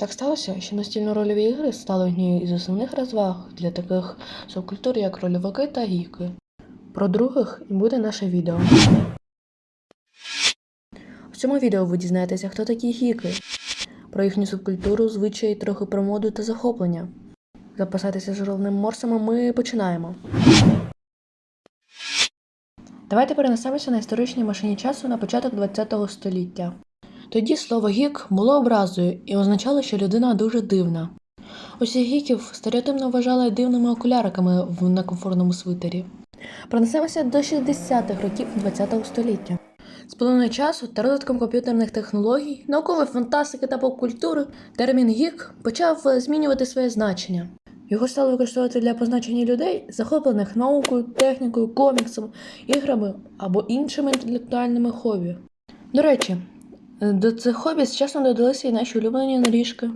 Так сталося, що настільно-рольові ігри стали однією із основних розваг для таких субкультур, як рольовики та гіки. Про других буде наше відео. В цьому відео ви дізнаєтеся, хто такі гіки, про їхню субкультуру, звичаї, трохи про моду та захоплення. Записатися з головним морсами ми починаємо. Давайте перенесемося на історичній машині часу на початок ХХ століття. Тоді слово гік було образою і означало, що людина дуже дивна. Усіх гіків стереотипно вважали дивними окуляриками в некомфортному свитері. Пронесемося до 60-х років ХХ століття. З плиною часу та розвитком комп'ютерних технологій, наукової фантастики та поп-культури термін гік почав е, змінювати своє значення. Його стали використовувати для позначення людей, захоплених наукою, технікою, коміксами, іграми або іншими інтелектуальними хобі. До речі, до цих хобі часом додалися і наші улюблені наріжки.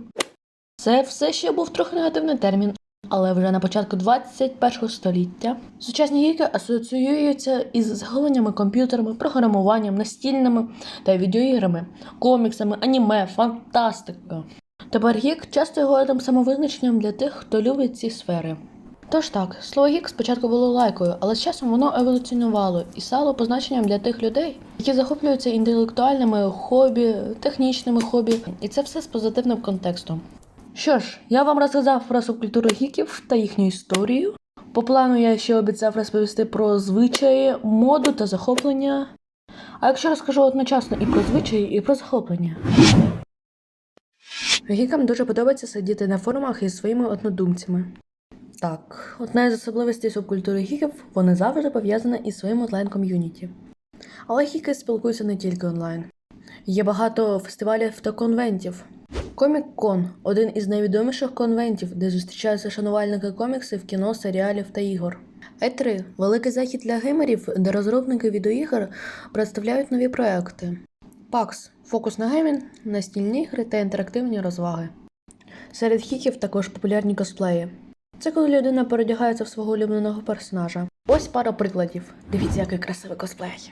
Це все ще був трохи негативний термін, але вже на початку 21 століття сучасні гіки асоціюються із заголовленнями комп'ютерами, програмуванням, настільними та відеоіграми, коміксами, аніме, фантастикою. Тепер гік часто є самовизначенням для тих, хто любить ці сфери. Тож так, слово гік спочатку було лайкою, але з часом воно еволюціонувало і стало позначенням для тих людей, які захоплюються інтелектуальними хобі, технічними хобі, і це все з позитивним контекстом. Що ж, я вам розказав про субкультуру гіків та їхню історію. По плану я ще обіцяв розповісти про звичаї, моду та захоплення. А якщо розкажу одночасно і про звичаї, і про захоплення. Гікам дуже подобається сидіти на форумах із своїми однодумцями. Так, одна із особливостей субкультури гіків вони завжди пов'язана із своїм онлайн-ком'юніті. Але гіки спілкуються не тільки онлайн. Є багато фестивалів та конвентів. Комік-кон один із найвідоміших конвентів, де зустрічаються шанувальники коміксів, кіно, серіалів та ігор. E3 – великий захід для геймерів, де розробники відеоігр представляють нові проекти. PAX – фокус на геймінг, настільні ігри та інтерактивні розваги. Серед хіків також популярні косплеї. Це коли людина передягається в свого улюбленого персонажа. Ось пара прикладів. Дивіться, який красивий косплей.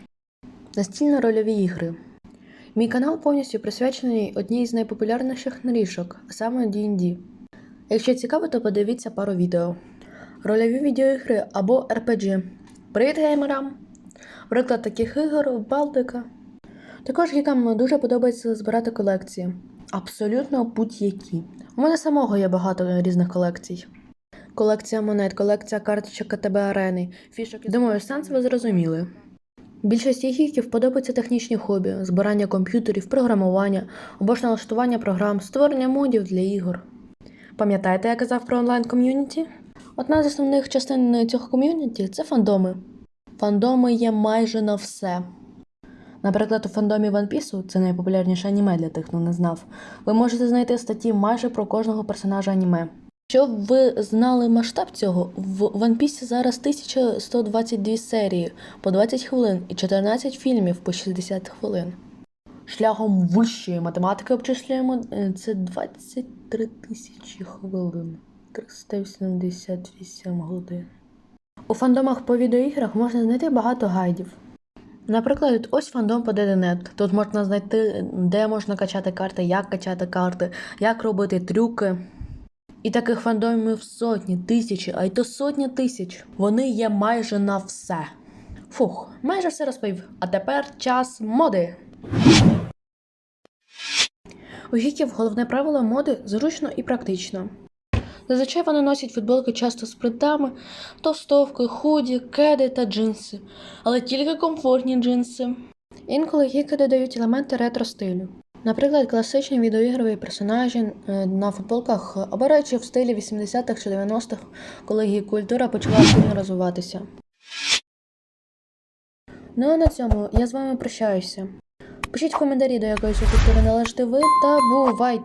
Настільно-рольові ігри. Мій канал повністю присвячений одній з найпопулярніших наріжок, а саме D&D. Якщо цікаво, то подивіться пару відео. Рольові відеоігри або RPG. Привіт геймерам! Приклад таких ігор Балтика. Також гікам дуже подобається збирати колекції. Абсолютно будь-які. У мене самого є багато різних колекцій. Колекція монет, колекція карточок КТБ арени, фішок. Думаю, сенс ви зрозуміли. Більшості гіків подобаються технічні хобі, збирання комп'ютерів, програмування або ж налаштування програм, створення модів для ігор. Пам'ятаєте, я казав про онлайн-ком'юніті? Одна з основних частин цього ком'юніті це фандоми. Фандоми є майже на все. Наприклад, у фандомі One Piece, це найпопулярніше аніме для тих, хто не знав, ви можете знайти статті майже про кожного персонажа аніме. Щоб ви знали масштаб цього, в One Piece зараз 1122 серії по 20 хвилин і 14 фільмів по 60 хвилин. Шляхом вищої математики обчислюємо е, це 23 тисячі хвилин, 388 годин. У фандомах по відеоіграх можна знайти багато гайдів. Наприклад, ось фандом по DDNet. Тут можна знайти, де можна качати карти, як качати карти, як робити трюки. І таких фандомів сотні, тисячі, а й то сотні тисяч. Вони є майже на все. Фух, майже все розповів. А тепер час моди. У гіків головне правило моди зручно і практично. Зазвичай вони носять футболки часто з принтами, товстовки, худі, кеди та джинси, але тільки комфортні джинси. Інколи гіки додають елементи ретро стилю. Наприклад, класичні відеоігрові персонажі е, на футболках, обираючи в стилі 80-х чи 90-х, коли її культура почала активно розвиватися. Ну а на цьому я з вами прощаюся. Пишіть в коментарі, до якої культури належите ви, та бувайте!